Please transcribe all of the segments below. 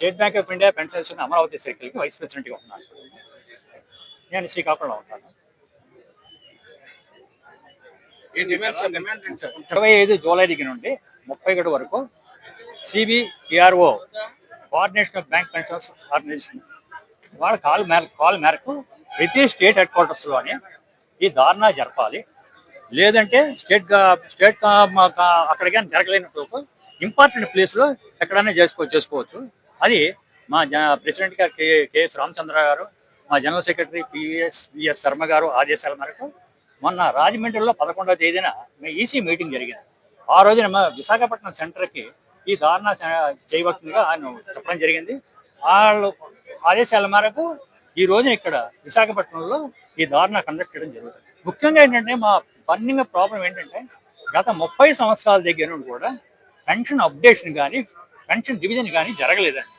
State Bank of India pension Amaravati సర్కిల్కి vice ప్రెసిడెంట్గా ఉన్నాను. నేను శ్రీకాకుళంలో ఉంటాను. ఇరవై ఐదు జూలై దగ్గర నుండి ముప్పై ఒకటి వరకు C B P R O coordination of bank pensions organisation వాళ్ళ కాల్ మేర కాల్ మేరకు ప్రతి స్టేట్ హెడ్ క్వార్టర్స్లోని ఈ ధారణ జరపాలి. లేదంటే స్టేట్ స్టేట్ గా- మా- గా- అక్కడికి కానీ జరగలేనప్పుడు ఇంపార్టెంట్ ప్లేస్లో ఎక్కడైనా చేసుకో చేసుకోవచ్చు. అది మా జ- ప్రెసిడెంట్ గారు కే కేఎస్ రామచంద్ర గారు మా general secretary P S V S Sharma గారు ఆదేశాల మేరకు మొన్న రాజమండ్రిలో పదకొండవ తేదీన మీ ఈసీ మీటింగ్ జరిగింది ఆ రోజున మా విశాఖపట్నం సెంటర్కి ఈ ధారణ చేయవలసిందిగా ఆయన చెప్పడం జరిగింది. వాళ్ళు ఆదేశాల మేరకు ఈ రోజున ఇక్కడ విశాఖపట్నంలో ఈ ధారణ కండక్ట్ చేయడం జరుగుతుంది. ముఖ్యంగా ఏంటంటే మా బర్నింగ్ ప్రాబ్లం ఏంటంటే గత ముప్పై సంవత్సరాల దగ్గర నుండి కూడా పెన్షన్ అప్డేషన్ కానీ పెన్షన్ డివిజన్ కానీ జరగలేదండి.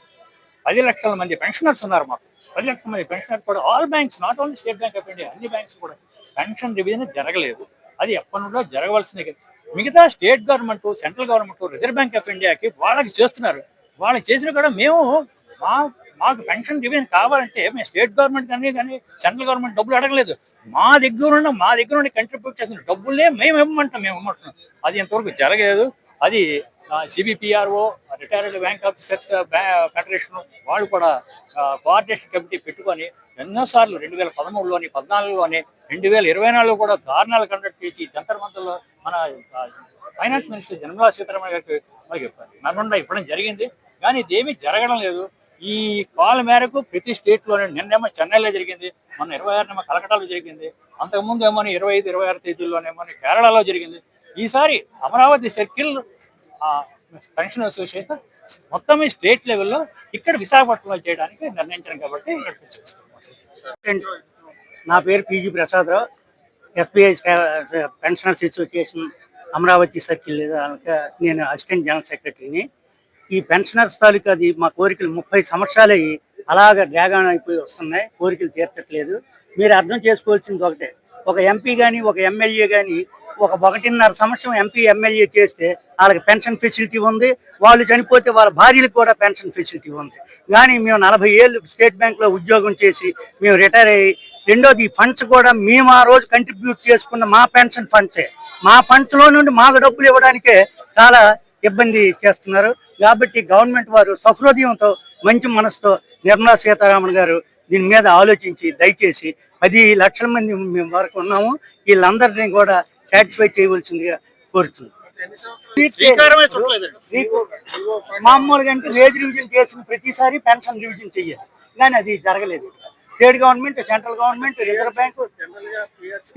పది లక్షల మంది పెన్షనర్స్ ఉన్నారు మాకు. పది లక్షల మంది పెన్షనర్ కూడా all banks not only State Bank of India అన్ని బ్యాంక్స్ కూడా పెన్షన్ డివిజన్ జరగలేదు. అది ఎప్పటి నుండో జరగవలసిందే కదా. మిగతా state government central government Reserve Bank of ఇండియాకి వాళ్ళకి చేస్తున్నారు. వాళ్ళకి చేసిన కూడా మేము మా మాకు పెన్షన్ డివిజన్ కావాలంటే మేము స్టేట్ గవర్నమెంట్ కానీ కానీ సెంట్రల్ గవర్నమెంట్ డబ్బులు అడగలేదు. మా దగ్గర ఉన్న మా దగ్గర నుండి కంట్రిబ్యూట్ చేసిన డబ్బులే మేము ఇవ్వమంటాం మేము ఇవ్వమంటున్నాం. అది ఇంతవరకు జరగలేదు. అది C B P R O retired bank officers federation వాళ్ళు కూడా కోఆర్డినేషన్ కమిటీ పెట్టుకొని ఎన్నోసార్లు రెండు వేల పదమూడులోని పద్నాలుగులోని రెండు వేల ఇరవై నాలుగులో కూడా దారుణాలు కండక్ట్ చేసి జంతర్ మంతర్లో మన ఫైనాన్స్ మినిస్టర్ నిర్మలా సీతారామన్ గారికి మనకి నర్మండ ఇవ్వడం జరిగింది. కానీ ఇదేమీ జరగడం లేదు. ఈ కాల్ మేరకు ప్రతి స్టేట్లోనే నిన్నేమో చెన్నైలో జరిగింది. మన ఇరవై ఆరునేమో కలకటాలో జరిగింది. అంతకుముందు ఏమో ఇరవై ఐదు ఇరవై ఆరు తేదీల్లోనేమో కేరళలో జరిగింది. ఈసారి అమరావతి సర్కిల్ పెన్షన్ అసోసియేషన్ మొత్తం స్టేట్ లెవెల్లో ఇక్కడ విశాఖపట్నంలో చేయడానికి నిర్ణయించాం కాబట్టి నా పేరు P G Prasada Rao. SBI pensioners association Amaravati circle నేను అసిస్టెంట్ జనరల్ సెక్రటరీని. ఈ పెన్షనర్స్ తాలూకాది మా కోరికలు ముప్పై సంవత్సరాలు అయ్యి అలాగ డ్రాగాన్ అయిపోయి వస్తున్నాయి. కోరికలు తీర్చట్లేదు. మీరు అర్థం చేసుకోవాల్సింది ఒకటే. ఒక ఎంపీ కానీ ఒక ఎమ్మెల్యే కానీ ఒక ఒకటిన్నర సంవత్సరం ఎంపీ ఎమ్మెల్యే చేస్తే వాళ్ళకి పెన్షన్ ఫెసిలిటీ ఉంది. వాళ్ళు చనిపోతే వాళ్ళ భార్యలకు కూడా పెన్షన్ ఫెసిలిటీ ఉంది. కానీ మేము నలభై ఏళ్ళు స్టేట్ బ్యాంక్లో ఉద్యోగం చేసి మేము రిటైర్ అయ్యి రెండోది ఈ ఫండ్స్ కూడా మేము ఆ రోజు కంట్రిబ్యూట్ చేసుకున్న మా పెన్షన్ ఫండ్సే. మా ఫండ్స్లో నుండి మాకు డబ్బులు ఇవ్వడానికే చాలా ఇబ్బంది చేస్తున్నారు. కాబట్టి గవర్నమెంట్ వారు సహృదయంతో మంచి మనసుతో నిర్మలా సీతారామన్ గారు దీని మీద ఆలోచించి దయచేసి పది లక్షల మంది మేము వరకు ఉన్నాము. వీళ్ళందరినీ కూడా సాటిస్ఫై చేయవలసిందిగా కోరుతున్నాం. శ్రీకు- మామూలుగా అంటే వేజ్ రివిజన్ చేసిన ప్రతిసారి పెన్షన్ రివిజన్ చెయ్యాలి. కానీ అది జరగలేదు state government central government Reserve Bank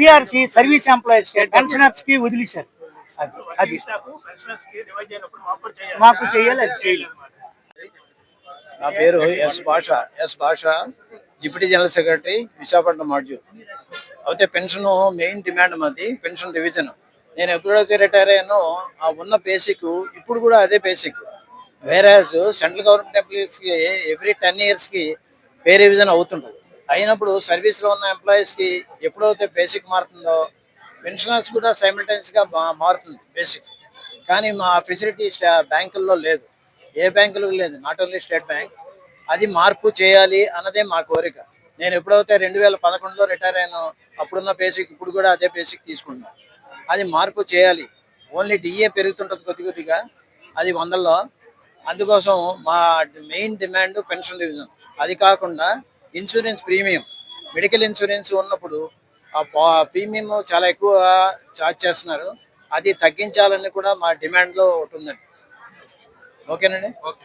PRC service employees పెన్షనర్స్కి వదిలేశారు. అది అది. మాకు చేయాలి అది చేయాలి నా పేరు S Basha. S Basha deputy general secretary Visakhapatnam module. అయితే పెన్షన్ మెయిన్ డిమాండ్ మాది పెన్షన్ రివిజన్ నేను ఎప్పుడైతే రిటైర్ అయ్యానో ఆ ఉన్న బేసిక్ ఇప్పుడు కూడా అదే బేసిక్. వేరేజ్ సెంట్రల్ గవర్నమెంట్ ఎంప్లాయీస్కి ఎవ్రీ టెన్ ఇయర్స్కి పే రివిజన్ అవుతుంటుంది. అయినప్పుడు సర్వీస్లో ఉన్న ఎంప్లాయీస్కి ఎప్పుడైతే బేసిక్ మారుతుందో పెన్షనర్స్ కూడా సైమిల్టైన్స్గా మారుతుంది బేసిక్. కానీ మా ఫెసిలిటీ బ్యాంకుల్లో లేదు. ఏ బ్యాంకులో లేదు. నాట్ ఓన్లీ స్టేట్ బ్యాంక్ అది మార్పు చేయాలి అన్నదే మా కోరిక. నేను ఎప్పుడైతే రెండు వేల పదకొండులో రిటైర్ అయ్యాను అప్పుడున్న బేసిక్ ఇప్పుడు కూడా అదే బేసిక్ తీసుకుంటున్నాను అది మార్పు చేయాలి. ఓన్లీ డిఏ పెరుగుతుంటుంది కొద్ది కొద్దిగా. అది వందల్లో. అందుకోసం మా మెయిన్ డిమాండ్ పెన్షన్ డివిజన్. అది కాకుండా ఇన్సూరెన్స్ ప్రీమియం. మెడికల్ ఇన్సూరెన్స్ ఉన్నప్పుడు ఆ ప్రీమియం చాలా ఎక్కువ ఛార్జ్ చేస్తున్నారు. అది తగ్గించాలని కూడా మా డిమాండ్లో ఉంటుందండి ఓకేనండి? ఓకే.